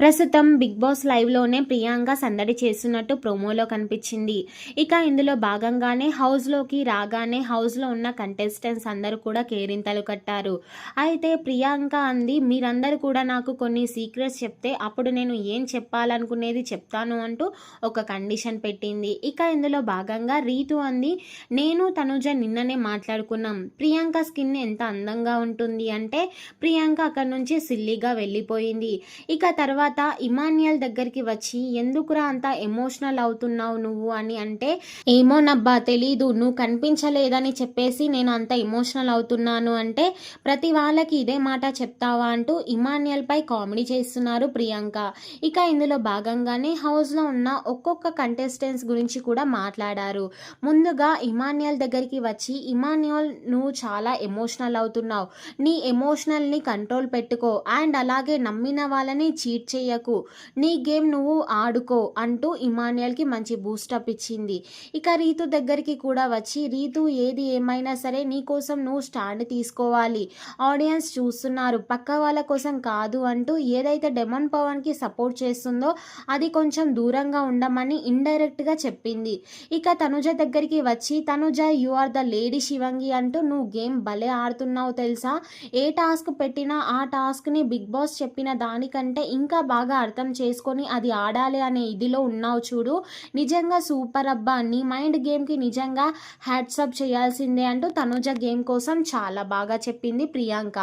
ప్రస్తుతం big boss లైవ్లోనే ప్రియాంక సందడి చేస్తున్నట్టు ప్రోమోలో కనిపించింది. ఇక ఇందులో భాగంగానే హౌస్లోకి రాగానే హౌస్లో ఉన్న కంటెస్టెంట్స్ అందరూ కూడా కేరింతలు కట్టారు. అయితే ప్రియాంక అంది మీరందరూ కూడా నాకు కొన్ని సీక్రెట్స్ చెప్తే అప్పుడు నేను ఏం చెప్పాలనుకునేది చెప్తాను అంటూ ఒక కండిషన్ పెట్టింది. ఇక ఇందులో భాగంగా రీతు అంది నేను తనుజ నిన్ననే మాట్లాడుకున్నాం. ప్రియాంక స్కిన్ ఎంత అందంగా ఉంటుంది అంటే ప్రియాంక అక్కడి నుంచి సిల్లీగా వెళ్ళిపోయింది. ఇక తర్వాత ఇమాన్యుయల్ దగ్గరికి వచ్చి ఎందుకురా అంత ఎమోషనల్ అవుతున్నావు నువ్వు? అని అంటే ఏమోనబ్బా తెలీదు నువ్వు కనిపించలేదని చెప్పేసి నేను అంత ఎమోషనల్ అవుతున్నాను. అంటే ప్రతి వాళ్ళకి ఇదే మాట చెప్తావా? అంటూ ఇమాన్యుయల్ పై కామెడీ చేస్తున్నారు ప్రియాంక. ఇక ఇందులో భాగంగానే హౌస్లో ఉన్న ఒక్కొక్క కంటెస్టెంట్స్ గురించి కూడా మాట్లాడారు. ముందుగా ఇమాన్యుయల్ దగ్గరికి వచ్చి ఇమాన్యుయల్ నువ్వు చాలా ఎమోషనల్ అవుతున్నావు. నీ ఎమోషనల్ని కంట్రోల్ పెట్టుకో. అండ్ అలాగే నమ్మిన వాళ్ళని చీట్ చేయకు. నీ గేమ్ నువ్వు ఆడుకో అంటూ ఇమాన్యుయల్కి మంచి బూస్టప్ ఇచ్చింది. ఇక రీతు దగ్గరికి కూడా వచ్చి రీతు ఏది ఏమైనా సరే నీ కోసం నువ్వు స్టాండ్ తీసుకోవాలి. ఆడియన్స్ చూస్తున్నారు. పక్క వాళ్ళ కోసం కాదు అంటూ ఏదైతే డెమన్ పవన్కి సపోర్ట్ చేస్తుందో అది కొంచెం దూరంగా ఉండమని ఇండైరెక్ట్గా చెప్పింది. ఇక తనుజ దగ్గరికి వచ్చి Tanuja you are the lady శివంగి అంటూ నువ్వు గేమ్ భలే ఆడుతున్నావు తెలుసా? ఏ టాస్క్ పెట్టినా ఆ టాస్క్ని బిగ్ బాస్ చెప్పిన దానికంటే ఇంకా బాగా అర్థం చేసుకొని అది ఆడాలి అనే ఇదిలో ఉన్నావు చూడు. నిజంగా సూపర్ అబ్బా. నీ మైండ్ గేమ్కి నిజంగా హ్యాట్సప్ చేయాల్సిందే అంటూ తనుజ గేమ్ కోసం చాలా బాగా చెప్పింది ప్రియాంక.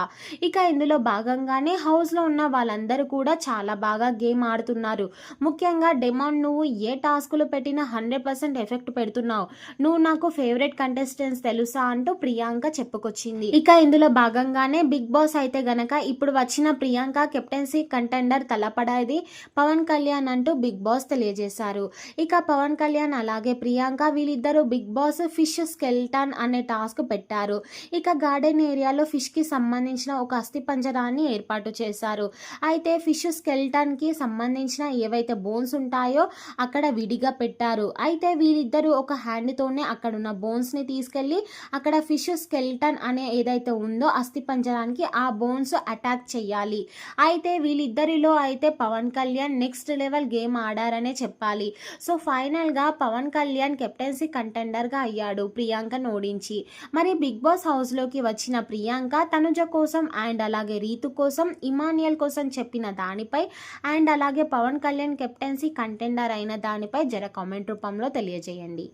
ఇక ఇందులో భాగంగానే హౌస్లో ఉన్న వాళ్ళందరూ కూడా చాలా బాగా గేమ్ ఆడుతున్నారు. ముఖ్యంగా డెమాన్ నువ్వు ఏ టాస్కులు పెట్టినా హండ్రెడ్ పర్సెంట్ ఎఫెక్ట్ పెడుతున్నావు. నువ్వు నాకు ఫేవరెట్ కంటెస్టెంట్స్ తెలుసా అంటూ ప్రియాంక చెప్పుకొచ్చింది. ఇక ఇందులో భాగంగానే బిగ్ బాస్ అయితే గనక ఇప్పుడు వచ్చిన ప్రియాంక కెప్టెన్సీ కంటెండర్ తలపడేది పవన్ కళ్యాణ్ అంటూ బిగ్ బాస్ తెలియజేశారు. ఇక పవన్ కళ్యాణ్ అలాగే ప్రియాంక వీళ్ళిద్దరూ బిగ్ బాస్ ఫిష్ స్కెల్టన్ అనే టాస్క్ పెట్టారు. ఇక గార్డెన్ ఏరియాలో ఫిష్కి సంబంధించిన ఒక అస్థి పంజరాన్ని ఏర్పాటు చేశారు. అయితే ఫిష్ స్కెల్టన్కి సంబంధించిన ఏవైతే బోన్స్ ఉంటాయో అక్కడ విడిగా పెట్టారు. అయితే వీరిద్దరూ ఒక హ్యాండ్తోనే అక్కడున్న బోన్స్ని తీసుకెళ్ళి అక్కడ ఫిష్ స్కెల్టన్ అనే ఏదైతే ఉందో అస్థి పంజరానికి ఆ బోన్స్ అటాక్ చేయాలి. అయితే వీళ్ళిద్దరిలో అయితే అయితే Pawan Kalyan next level game ఆడారనే చెప్పాలి. సో ఫైనల్గా పవన్ కళ్యాణ్ కెప్టెన్సీ కంటెండర్గా అయ్యాడు ప్రియాంకను ఓడించి. మరి బిగ్ బాస్ హౌస్లోకి వచ్చిన ప్రియాంక తనుజ కోసం అండ్ అలాగే రీతు కోసం ఇమానియల్ కోసం చెప్పిన దానిపై అండ్ అలాగే పవన్ కళ్యాణ్ కెప్టెన్సీ కంటెండర్ అయిన దానిపై జర కామెంట్ రూపంలో తెలియజేయండి.